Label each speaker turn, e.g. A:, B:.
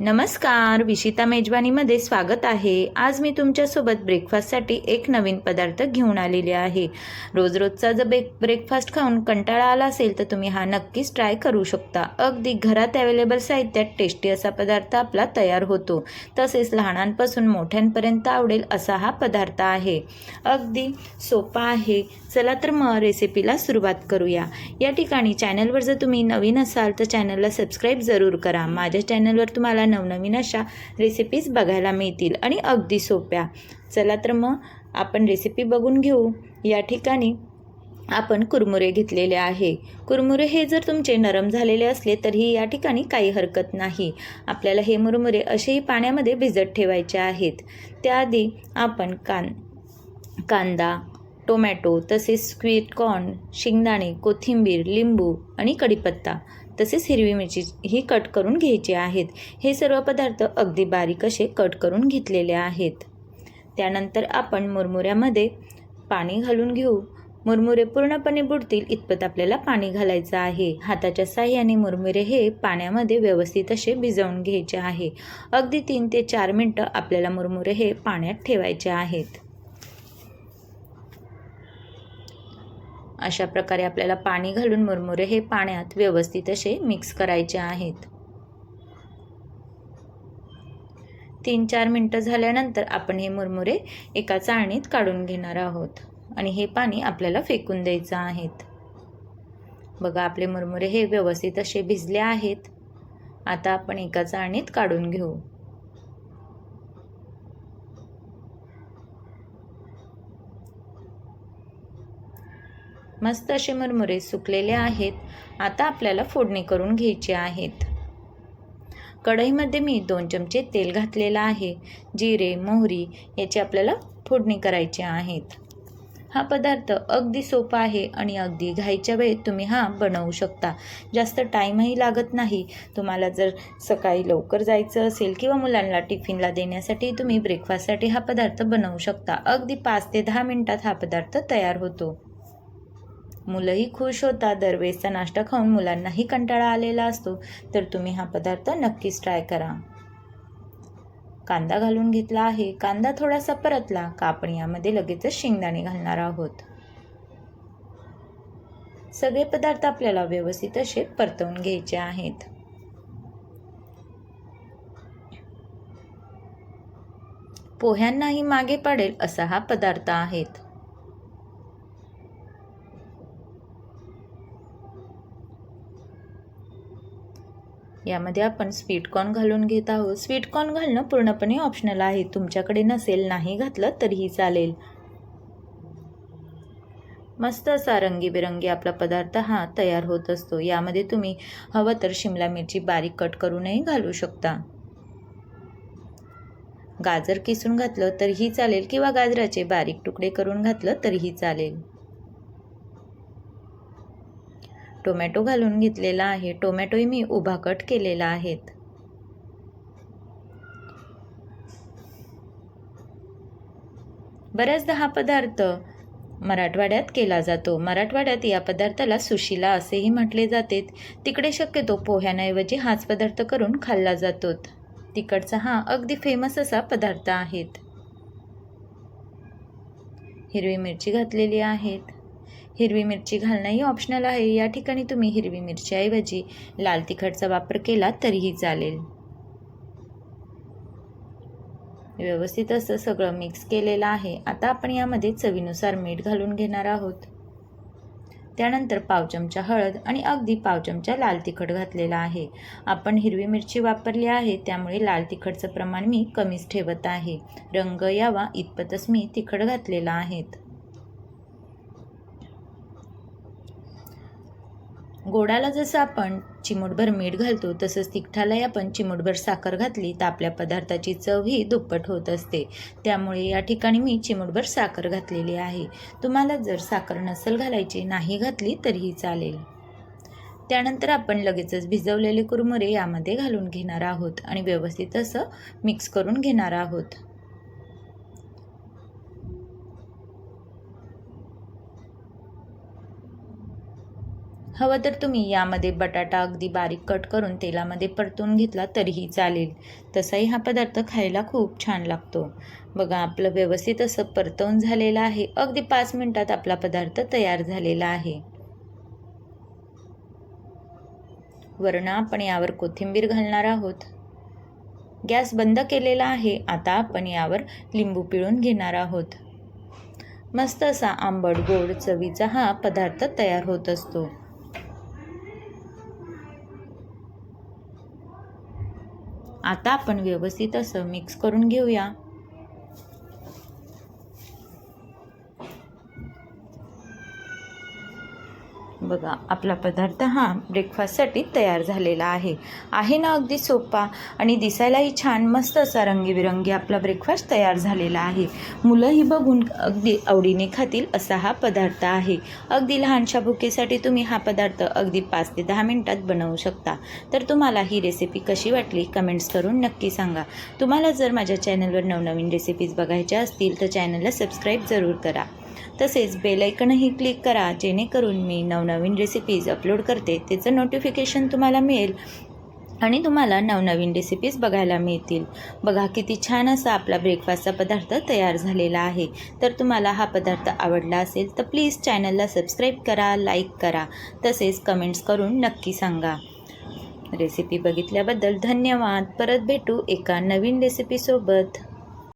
A: नमस्कार विशिता मेजवानीमध्ये स्वागत आहे. आज मी तुमच्यासोबत ब्रेकफास्टसाठी एक नवीन पदार्थ घेऊन आलेले आहे. रोज रोजचा जर ब्रेक ब्रेकफास्ट खाऊन कंटाळा आला असेल तर तुम्ही हा नक्कीच ट्राय करू शकता. अगदी घरात अवेलेबल साहित्यात टेस्टी असा पदार्थ आपला तयार होतो. तसेच लहानांपासून मोठ्यांपर्यंत आवडेल असा हा पदार्थ आहे. अगदी सोपा आहे. चला तर मग रेसिपीला सुरुवात करूया. या ठिकाणी चॅनलवर जर तुम्ही नवीन असाल तर चॅनलला सबस्क्राईब जरूर करा. माझ्या चॅनलवर तुम्हाला नवनवीन अशा रेसिपीज बघायला मिळतील आणि अगदी सोप्या. चला तर मग आपण रेसिपी बघून घेऊ. या ठिकाणी आपण कुरमुरे घेतलेले आहे. कुरमुरे हे जर तुमचे नरम झालेले असले तरीही या ठिकाणी काही हरकत नाही. आपल्याला हे मुरमुरे असेही पाण्यामध्ये भिजत ठेवायचे आहेत. त्याआधी आपण कान कांदा टोमॅटो तसेच स्वीट कॉर्न शेंगदाणे कोथिंबीर लिंबू आणि कढीपत्ता तसेच हिरवी मिरची ही कट करून घ्यायची आहेत. हे सर्व पदार्थ अगदी बारीक असे कट करून घेतलेले आहेत. त्यानंतर आपण मुरमुऱ्यामध्ये पाणी घालून घेऊ. मुरमुरे पूर्णपणे बुडतील इतपत आपल्याला पाणी घालायचं आहे. हाताच्या साह्याने मुरमुरे हे पाण्यामध्ये व्यवस्थित असे भिजवून घ्यायचे आहे. अगदी तीन ते चार मिनटं आपल्याला मुरमुरे हे पाण्यात ठेवायचे आहेत. अशा प्रकारे आपल्याला पाणी घालून मुरमुरे हे पाण्यात व्यवस्थित असे मिक्स करायचे आहेत. तीन चार मिनटं झाल्यानंतर आपण हे मुरमुरे एका चाळणीत काढून घेणार आहोत. आणि हे पाणी आपल्याला फेकून द्यायचं आहेत. बघा आपले मुरमुरे हे व्यवस्थित असे भिजले आहेत. आता आपण एका चाळणीत काढून घेऊ. मस्त असे मुरमुरे सुकलेले आहेत. आता आपल्याला फोडणी करून घ्यायचे आहेत. कढईमध्ये मी दोन चमचे तेल घातलेलं आहे. जिरे मोहरी याची आपल्याला फोडणी करायची आहेत. हा पदार्थ अगदी सोपा आहे आणि अगदी घाईच्या वेळेत तुम्ही हा बनवू शकता. जास्त टाईमही लागत नाही. तुम्हाला जर सकाळी लवकर जायचं असेल किंवा मुलांना टिफिनला देण्यासाठी तुम्ही ब्रेकफास्टसाठी हा पदार्थ बनवू शकता. अगदी पाच ते दहा मिनटात हा पदार्थ तयार होतो. मुलंही खुश होतात. दरवेळेसचा नाश्ता खाऊन मुलांनाही कंटाळा आलेला असतो. तर तुम्ही हा पदार्थ नक्कीच ट्राय करा. कांदा घालून घेतला आहे. कांदा थोडासा परतला. का आपण यामध्ये लगेचच शेंगदाणे घालणार आहोत. सगळे पदार्थ आपल्याला व्यवस्थित असे परतवून घ्यायचे आहेत. पोह्यांनाही मागे पडेल असा हा पदार्थ आहेत. यामध्ये आपण स्वीटकॉर्न घालून घेत आहोत. स्वीटकॉर्न घालणं पूर्णपणे ऑप्शनल आहे. तुमच्याकडे नसेल नाही घातलं तरीही चालेल. मस्त असा रंगीबेरंगी आपला पदार्थ हा तयार होत असतो. यामध्ये तुम्ही हवं तर शिमला मिरची बारीक कट करूनही घालू शकता. गाजर किसून घातलं तरीही चालेल किंवा गाजराचे बारीक तुकडे करून घातलं तरीही चालेल. टोमॅटो घालून घेतलेला आहे. टोमॅटोही मी उभा कट केलेला आहेत. बऱ्याचदा हा पदार्थ मराठवाड्यात केला जातो. मराठवाड्यात या पदार्थाला सुशिला असेही म्हटले जाते. तिकडे शक्यतो पोह्याऐवजी हाच पदार्थ करून खाल्ला जातो. तिकडचा हा अगदी फेमस असा पदार्थ आहेत हिरवी मिरची घातलेली आहेत. हिरवी मिरची घालणंही ऑप्शनल आहे. या ठिकाणी तुम्ही हिरवी मिरचीऐवजी लाल तिखटचा वापर केला तरीही चालेल. व्यवस्थित असं सगळं मिक्स केलेलं आहे. आता आपण यामध्ये चवीनुसार मीठ घालून घेणार आहोत. त्यानंतर पाव चमचा हळद आणि अगदी पाव चमचा लाल तिखट घातलेला आहे. आपण हिरवी मिरची वापरली आहे त्यामुळे लाल तिखटचं प्रमाण मी कमीच ठेवत आहे. रंग यावा इतपतच मी तिखट घातलेला आहेत गोडाला जसं आपण चिमूटभर मीठ घालतो तसंच तिखटालाही आपण चिमूटभर साखर घातली तर आपल्या पदार्थाची चव ही दुप्पट होत असते. त्यामुळे या ठिकाणी मी चिमूटभर साखर घातलेली आहे. तुम्हाला जर साखर नसेल घालायची नाही घातली तरीही चालेल. त्यानंतर आपण लगेचच भिजवलेले कुरमुरे यामध्ये घालून घेणार आहोत आणि व्यवस्थित असं मिक्स करून घेणार आहोत. हवं तर तुम्ही यामध्ये बटाटा अगदी बारीक कट करून तेलामध्ये परतून घेतला तरीही चालेल. तसाही हा पदार्थ खायला खूप छान लागतो. बघा आपलं व्यवस्थित असं परतवून झालेलं आहे. अगदी पाच मिनटात आपला पदार्थ तयार झालेला आहे. वर्ण आपण यावर कोथिंबीर घालणार आहोत. गॅस बंद केलेला आहे. आता आपण यावर लिंबू पिळून घेणार आहोत. मस्त असा आंबट गोड चवीचा हा पदार्थ तयार होत असतो. आता आपण व्यवस्थित असं मिक्स करून घेऊया. बघा आपला पदार्थ हा ब्रेकफास्टसाठी तयार झालेला आहे. आहे ना अगदी सोपा? आणि दिसायलाही छान मस्त असा रंगीबिरंगी आपला ब्रेकफास्ट तयार झालेला आहे. मुलंही बघून अगदी आवडीने खातील असा हा पदार्थ आहे. अगदी लहानशा भुकेसाठी तुम्ही हा पदार्थ अगदी पाच ते दहा मिनटात बनवू शकता. तर तुम्हाला ही रेसिपी कशी वाटली? कमेंट्स करून नक्की सांगा. तुम्हाला जर माझ्या चॅनलवर नवनवीन रेसिपीज बघायच्या असतील तर चॅनलला सबस्क्राईब जरूर करा. तसेच बेलायकनही क्लिक करा जेणेकरून मी नवनवीन रेसिपीज अपलोड करते त्याचं नोटिफिकेशन तुम्हाला मिळेल आणि तुम्हाला नवनवीन रेसिपीज बघायला मिळतील. बघा किती छान असा आपला ब्रेकफास्टचा पदार्थ तयार झालेला आहे. तर तुम्हाला हा पदार्थ आवडला असेल तर प्लीज चॅनलला सबस्क्राईब करा लाईक करा. तसेच कमेंट्स करून नक्की सांगा. रेसिपी बघितल्याबद्दल धन्यवाद. परत भेटू एका नवीन रेसिपीसोबत